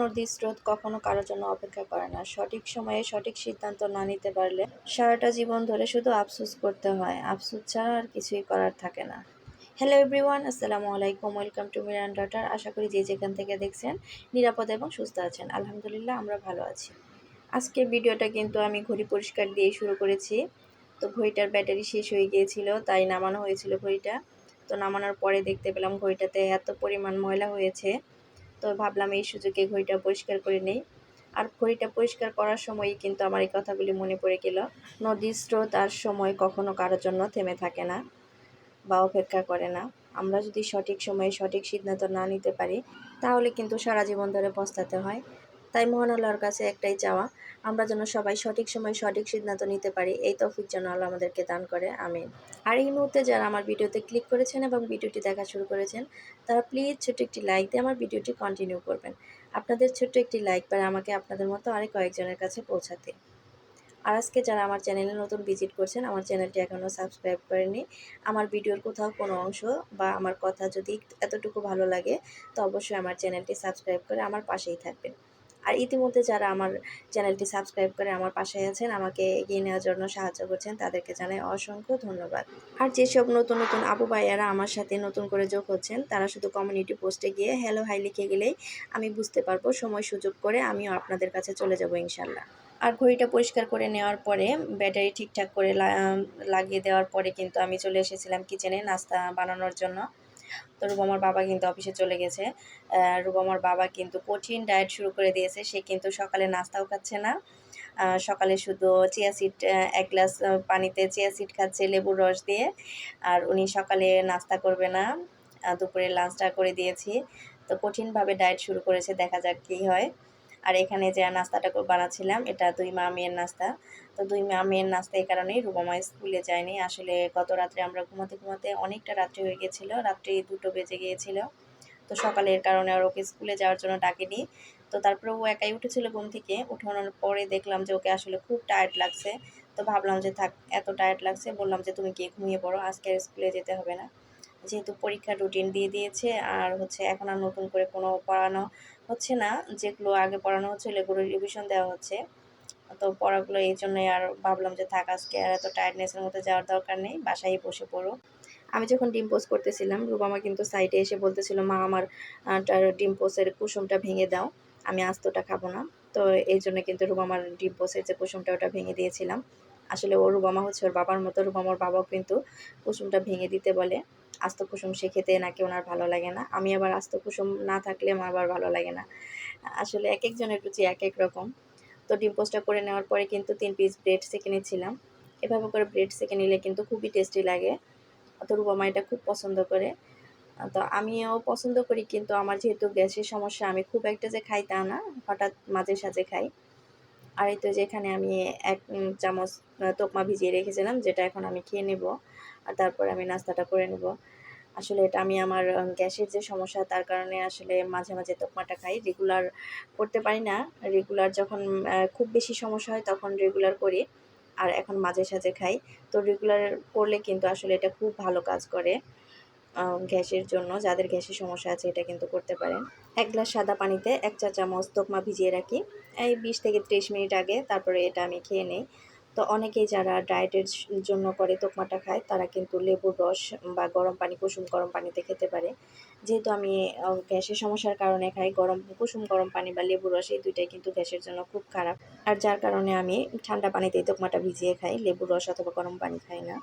নদীর স্রোত কখনো কারও জন্য অপেক্ষা করে না। সঠিক সময়ে সঠিক সিদ্ধান্ত না নিতে পারলে সারাটা জীবন ধরে শুধু আফসোস করতে হয়। আফসোস ছাড়া আর কিছুই করার থাকে না। হ্যালো এভরিওয়ান আসসালামু আলাইকুম। ওয়েলকাম টু মিরান ডটার আশা করি যে যেখান থেকে দেখছেন নিরাপদ এবং সুস্থ আছেন। আলহামদুলিল্লাহ, আমরা ভালো আছি। আজকের ভিডিওটা কিন্তু আমি ঘড়ি পরিষ্কার দিয়ে শুরু করেছি। তো ঘড়িটার ব্যাটারি শেষ হয়ে গিয়েছিল, তাই নামানো হয়েছিল ঘড়িটা। তো নামানোর পরে দেখতে পেলাম ঘড়িটাতে এত পরিমাণ ময়লা হয়েছে। তো ভাবলাম এই সুযোগে ঘড়িটা পরিষ্কার করে নেই। আর ঘড়িটা পরিষ্কার করার সময়ই কিন্তু আমার এই কথাগুলি মনে পড়ে গেল। নদীর স্রোত আর সময় কখনো কারোর জন্য থেমে থাকে না বা অপেক্ষা করে না। আমরা যদি সঠিক সময়ে সঠিক সিদ্ধান্ত না নিতে পারি, তাহলে কিন্তু সারা জীবন ধরে পস্তাতে হয়। তাই মহান আল্লাহর কাছে একটাই চাওয়া, আমরা যেন সবাই সঠিক সময় সঠিক সিদ্ধান্ত নিতে পারি। এই তৌফিক যেন আল্লাহ আমাদেরকে দান করে, আমিন। আর এই মুহূর্তে যারা আমার ভিডিওতে ক্লিক করেছেন এবং ভিডিওটি দেখা শুরু করেছেন, তারা প্লিজ ছোট্ট একটি লাইক দিয়ে আমার ভিডিওটি কন্টিনিউ করবেন। আপনাদের ছোট্ট একটি লাইক পারে আমাকে আপনাদের মতো আরেক কয়েকজনের কাছে পৌঁছাতে। আর আজকে যারা আমার চ্যানেলে নতুন ভিজিট করছেন, আমার চ্যানেলটি এখনও সাবস্ক্রাইব করেনি আমার ভিডিওর কোথাও কোনো অংশ বা আমার কথা যদি এতটুকু ভালো লাগে, তো অবশ্যই আমার চ্যানেলটি সাবস্ক্রাইব করে আমার পাশেই থাকবেন। আর ইতিমধ্যে যারা আমার চ্যানেলটি সাবস্ক্রাইব করে আমার পাশে আছেন, আমাকে এগিয়ে নেওয়ার জন্য সাহায্য করছেন, তাদেরকে জানাই অসংখ্য ধন্যবাদ। আর যেসব নতুন নতুন আপু ভাইয়ারা আমার সাথে নতুন করে যোগ হচ্ছেন, তারা শুধু কমিউনিটি পোস্টে গিয়ে হ্যালো হাই লিখে গেলেই আমি বুঝতে পারব, সময় সুযোগ করে আমিও আপনাদের কাছে চলে যাব ইনশাল্লাহ আর ঘড়িটা পরিষ্কার করে নেওয়ার পরে, ব্যাটারি ঠিকঠাক করে লাগিয়ে দেওয়ার পরে কিন্তু আমি চলে এসেছিলাম কিচেনে নাস্তা বানানোর জন্য। তো রুবামার বাবা কিন্তু অফিসে চলে গেছে। রুবামার বাবা কিন্তু কঠিন ডায়েট শুরু করে দিয়েছে। সে কিন্তু সকালে নাস্তাও খাচ্ছে না। সকালে শুধু চিয়া সিড এক গ্লাস পানিতে চিয়া সিড খাচ্ছে লেবুর রস দিয়ে। আর উনি সকালে নাস্তা করবে না। দুপুরে লাঞ্চটা করে দিয়েছি। তো কঠিনভাবে ডায়েট শুরু করেছে। দেখা যাক কী হয়। আর এখানে যে নাস্তাটা বানাচ্ছিলাম, এটা দুই মা মেয়ের নাস্তা। তো দুই মা মেয়ের নাস্তা এই কারণেই রুবামা স্কুলে যায়নি। আসলে গত রাত্রে আমরা ঘুমাতে ঘুমাতে অনেকটা রাত্রি হয়ে গেছিল, রাত্রি দুটো বেজে গিয়েছিল। তো সকালের কারণে আর ওকে স্কুলে যাওয়ার জন্য ডাকেনি। তো তারপরে ও একাই উঠেছিল ঘুম থেকে। উঠানোর পরে দেখলাম যে ওকে আসলে খুব টায়ার্ড লাগছে। তো ভাবলাম যে থাক, এত টায়ার্ড লাগছে, বললাম যে তুমি গিয়ে ঘুমিয়ে পড়ো, আজকে আর স্কুলে যেতে হবে না। যেহেতু পরীক্ষার রুটিন দিয়ে দিয়েছে, আর হচ্ছে এখন আর নতুন করে কোনো পড়ানো হচ্ছে না। যেগুলো আগে পড়ানো হচ্ছিল, এগুলো রিভিশন দেওয়া হচ্ছে। তো পড়াগুলো এই জন্যই আর ভাবলাম যে থাক, আজকে আর এত টায়ার্ডনেসের মধ্যে যাওয়ার দরকার নেই, বাসায় বসে পড়ো। আমি যখন ডিম পোস্ট করতেছিলাম রুবামা কিন্তু সাইডে এসে বলতেছিল, মা, আমার ডিম পোস্টের কুসুমটা ভেঙে দাও, আমি আস্তটা খাব না। তো এই জন্য কিন্তু রুবামার ডিম পোস্টের যে কুসুমটা, ওটা ভেঙে দিয়েছিলাম। আসলে ও রুবামা হচ্ছে ওর বাবার মতো রুবামার বাবাও কিন্তু কুসুমটা ভেঙে দিতে বলে। আস্ত কুসুম সে খেতে নাকি ওনার ভালো লাগে না। আমি আবার আস্ত কুসুম না থাকলে আমার আবার ভালো লাগে না। আসলে এক একজনের রুচি এক এক রকম। তো ডিম পোস্টটা করে নেওয়ার পরে কিন্তু তিন পিস ব্রেড সেকে নিয়েছিলাম এভাবে করে ব্রেড সেকে নিলে কিন্তু খুবই টেস্টি লাগে। তো রুবামা এটা খুব পছন্দ করে। তো আমিও পছন্দ করি কিন্তু আমার যেহেতু গ্যাসের সমস্যা, আমি খুব একটা যে খাই তা না। হঠাৎ মাঝে সাঝে খাই। আর এই তো যেখানে আমি এক চামচ তোকমা ভিজিয়ে রেখেছিলাম, যেটা এখন আমি খেয়ে নেব। আর তারপরে আমি নাস্তাটা করে নেব। আসলে এটা আমি আমার গ্যাসের যে সমস্যা, তার কারণে আসলে মাঝে মাঝে তোকমাটা খাই। রেগুলার করতে পারি না। রেগুলার যখন খুব বেশি সমস্যা হয়, তখন রেগুলার করি। আর এখন মাঝে সাঝে খাই। তো রেগুলার করলে কিন্তু আসলে এটা খুব ভালো কাজ করে গ্যাসের জন্য। যাদের গ্যাসের সমস্যা আছে, এটা কিন্তু করতে পারেন। এক গ্লাস সাদা পানিতে এক চা চামচ তোকমা ভিজিয়ে রাখি। এই বিশ থেকে ত্রিশ মিনিট আগে তারপরে এটা আমি খেয়ে নিই। তো অনেকেই যারা ডায়েটের জন্য করে তোকমাটা খায়, তারা কিন্তু লেবুর রস বা গরম পানি, কুসুম গরম পানিতে খেতে পারে। যেহেতু আমি গ্যাসের সমস্যার কারণে খাই, গরম, কুসুম গরম পানি বা লেবুর রস এই দুইটাই কিন্তু গ্যাসের জন্য খুব খারাপ। আর যার কারণে আমি ঠান্ডা পানিতেই তোকমাটা ভিজিয়ে খাই, লেবুর রস অথবা গরম পানি খাই না।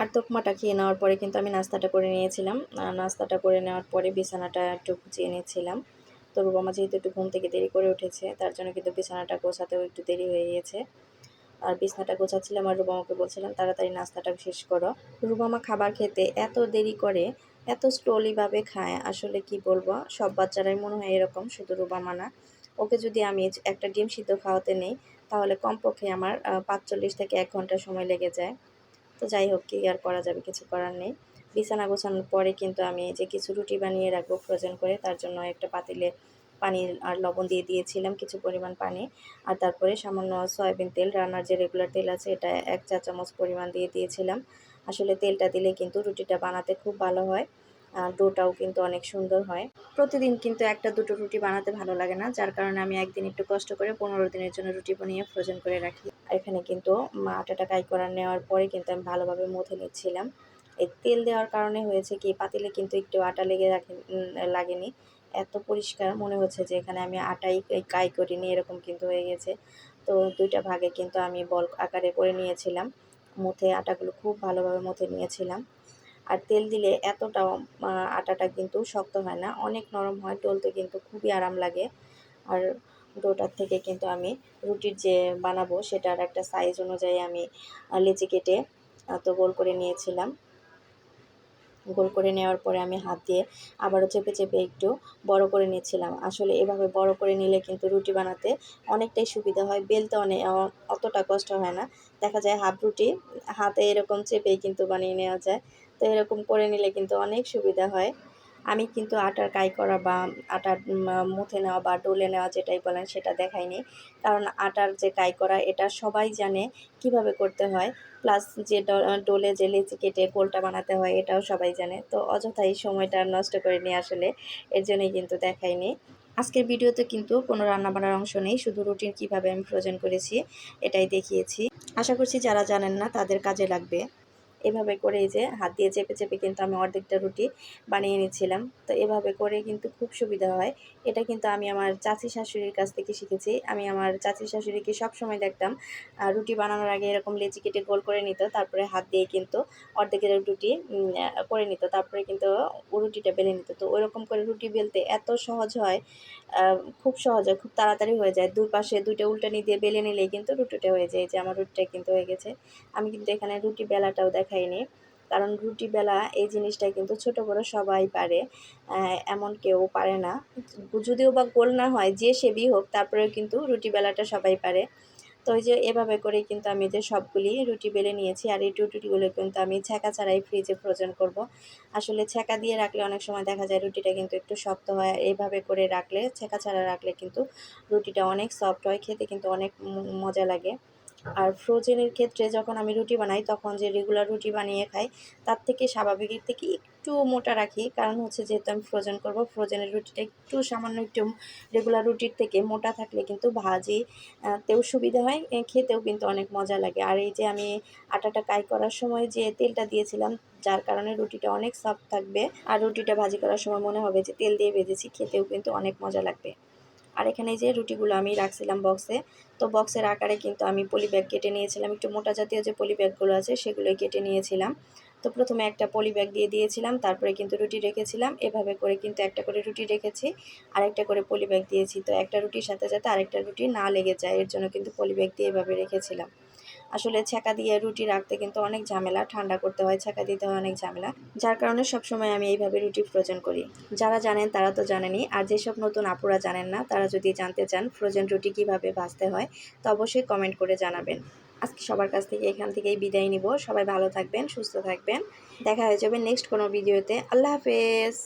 আর তোকমাটা খেয়ে নেওয়ার পরে কিন্তু আমি নাস্তাটা করে নিয়েছিলাম। নাস্তাটা করে নেওয়ার পরে বিছানাটা একটু গুছিয়ে নিয়েছিলাম। তো রুবামা যেহেতু একটু ঘুম থেকে দেরি করে উঠেছে, তার জন্য কিন্তু বিছানাটা গোছাতেও একটু দেরি হয়ে গিয়েছে। আর বিছনাটা গোছাচ্ছিলাম আর রুবামাকে বলছিলাম, তাড়াতাড়ি নাস্তাটা শেষ করো। রুবামা খাবার খেতে এত দেরি করে, এত স্লোলিভাবে খায়, আসলে কি বলব? সব বাচ্চারাই মনে হয় এরকম, শুধু রুবামা না। ওকে যদি আমি একটা ডিম সিদ্ধ খাওয়াতে নেই, তাহলে কমপক্ষে আমার পাঁচচল্লিশ থেকে এক ঘণ্টা সময় লেগে যায়। তো যাই হোক, কি আর করা যাবে, কিছু করার নেই। বিছানা গোছানোর পরে কিন্তু আমি যে কিছু রুটি বানিয়ে রাখব ফ্রোজেন করে, তার জন্য একটা পাতিলে পানি আর লবণ দিয়ে দিয়েছিলাম কিছু পরিমাণ পানি। আর তারপরে সামান্য সয়াবিন তেল, রান্নার যে রেগুলার তেল আছে এটা এক চা চামচ পরিমাণ দিয়ে দিয়েছিলাম। আসলে তেলটা দিলে কিন্তু রুটিটা বানাতে খুব ভালো হয় ডোটাও কিন্তু অনেক সুন্দর হয়। প্রতিদিন কিন্তু একটা দুটো রুটি বানাতে ভালো লাগে না, যার কারণে আমি একদিন একটু কষ্ট করে পনেরো দিনের জন্য রুটি বানিয়ে ফ্রোজেন করে রাখি। এখানে কিন্তু আটাটা কাই করা নেওয়ার পরে কিন্তু আমি ভালোভাবে মথে নিচ্ছিলাম। এই তেল দেওয়ার কারণে হয়েছে কি, পাতিলে কিন্তু একটু আটা লেগে রাখে লাগেনি। এত পরিষ্কার মনে হচ্ছে যে এখানে আমি আটাই কাই করিনি, এরকম কিন্তু হয়ে গেছে। তো দুইটা ভাগে কিন্তু আমি বল আকারে করে নিয়েছিলাম। মুথে আটাগুলো খুব ভালোভাবে মুথে নিয়েছিলাম। আর তেল দিলে এতটাও আটাটা কিন্তু শক্ত হয় না। অনেক নরম হয় ডলতে কিন্তু খুবই আরাম লাগে। আর ডোটার থেকে কিন্তু আমি রুটির যে বানাবো সেটার একটা সাইজ অনুযায়ী আমি লেচি কেটে তো গোল করে নিয়েছিলাম। গোল করে নেওয়ার পরে আমি হাত দিয়ে আবারও চেপে চেপে একটু বড় করে নিচ্ছিলাম। আসলে এভাবে বড় করে নিলে কিন্তু রুটি বানাতে অনেকটাই সুবিধা হয়। বেলতে অনেক অতটা কষ্ট হয় না। দেখা যায় হাফ রুটি হাতে এরকম চেপেই কিন্তু বানিয়ে নেওয়া যায়। তো এরকম করে নিলে কিন্তু অনেক সুবিধা হয়। আমি কিন্তু আটার কাই করা বা আটার মুথে নেওয়া বা ডলে নেওয়া যেটাই বলেন সেটা দেখাইনি। কারণ আটার যে কাই করা এটা সবাই জানে কীভাবে করতে হয়। প্লাস যে ডোলে যে লেচি কেটে গোলটা বানাতে হয় এটাও সবাই জানে। তো অযথাই সময়টা নষ্ট করে নিয়ে আসলে এর জন্যই কিন্তু দেখাইনি। আজকের ভিডিওতে কিন্তু কোনো রান্নাবান্নার অংশ নেই, শুধু রুটিন কীভাবে আমি ফ্রোজেন করেছি এটাই দেখিয়েছি। আশা করছি যারা জানেন না তাদের কাজে লাগবে। এভাবে করে এই যে হাত দিয়ে চেপে চেপে কিন্তু আমি অর্ধেকটা রুটি বানিয়ে নিচ্ছিলাম। তো এভাবে করে কিন্তু খুব সুবিধা হয়। এটা কিন্তু আমি আমার চাচি শাশুড়ির কাছ থেকে শিখেছি। আমি আমার চাচি শাশুড়িকে সবসময় দেখতাম রুটি বানানোর আগে এরকম লেচি কেটে গোল করে নিত, তারপরে হাত দিয়ে কিন্তু অর্ধেকের রুটি করে নিত, তারপরে কিন্তু রুটিটা বেলে নিত। তো ওইরকম করে রুটি বেলতে এত সহজ হয় খুব সহজে, খুব তাড়াতাড়ি হয়ে যায়। দুই পাশে দুইটা উল্টানি দিয়ে বেলে নিলেই কিন্তু রুটিটা হয়ে যায়। যে আমার রুটিটা কিন্তু হয়ে গেছে। আমি কিন্তু এখানে রুটি বেলাটাও দেখাইনি। কারণ রুটি বেলা এই জিনিসটা কিন্তু ছোট বড় সবাই পারে। এমন কেউ পারে না। যদিও বা গোল না হয়, যে সেবি হোক, তারপরেও কিন্তু রুটি বেলাটা সবাই পারে। তো ওই যে এভাবে করে কিন্তু আমি যে সবগুলি রুটি বেলে নিয়েছি আর এই রুটিগুলো কিন্তু আমি ছ্যাঁকা ছাড়াই ফ্রিজে ফ্রোজেন করব। আসলে ছ্যাঁকা দিয়ে রাখলে অনেক সময় দেখা যায় রুটিটা কিন্তু একটু শক্ত হয়। এইভাবে করে রাখলে, ছ্যাঁকা ছাড়া রাখলে কিন্তু রুটিটা অনেক সফট হয়, খেতে কিন্তু অনেক মজা লাগে। আর ফ্রোজেনের ক্ষেত্রে যখন আমি রুটি বানাই, তখন যে রেগুলার রুটি বানিয়ে খাই, তার থেকে স্বাভাবিকের থেকে একটু মোটা রাখি। কারণ হচ্ছে যেহেতু আমি ফ্রোজেন করব ফ্রোজেনের রুটিটা একটু সামান্য একটু রেগুলার রুটির থেকে মোটা থাকলে কিন্তু ভাজি তেও সুবিধা হয় খেতেও কিন্তু অনেক মজা লাগে। আর এই যে আমি আটাটা কাই করার সময় যে তেলটা দিয়েছিলাম, যার কারণে রুটিটা অনেক সফট থাকবে। আর রুটিটা ভাজি করার সময় মনে হবে যে তেল দিয়ে ভেজেছি, খেতেও কিন্তু অনেক মজা লাগবে। আর এখানে যে রুটিগুলো আমি রাখছিলাম বক্সে তো বক্সের আকারে কিন্তু আমি পলি ব্যাগ কেটে নিয়েছিলাম। একটু মোটা জাতীয় যে পলি ব্যাগগুলো আছে, সেগুলোই কেটে নিয়েছিলাম। তো প্রথমে একটা পলি ব্যাগ দিয়ে দিয়েছিলাম, তারপরে কিন্তু রুটি রেখেছিলাম। এভাবে করে কিন্তু একটা করে রুটি রেখেছি আর একটা করে পলি ব্যাগ দিয়েছি। তো একটা রুটির সাথে সাথে আরেকটা রুটি না লেগে যায়, এর জন্য কিন্তু পলি ব্যাগ দিয়ে এভাবে রেখেছিলাম। আসলে ছ্যাঁকা দিয়ে রুটি রাখতে কিন্তু অনেক ঝামেলা, ঠান্ডা করতে হয়, ছ্যাঁকা দিতে হয় অনেক ঝামেলা। যার কারণে সবসময় আমি এইভাবে রুটি ফ্রোজেন করি। যারা জানেন তারা তো জানেনই, আর যেসব নতুন আপুরা জানেন না, তারা যদি জানতে চান ফ্রোজেন রুটি কীভাবে ভাজতে হয়, তো অবশ্যই কমেন্ট করে জানাবেন। আজকে সবার কাছ থেকে এখান থেকেই বিদায় নিব। সবাই ভালো থাকবেন, সুস্থ থাকবেন। দেখা হয়ে যাবে নেক্সট কোনো ভিডিওতে আল্লাহ হাফেজ।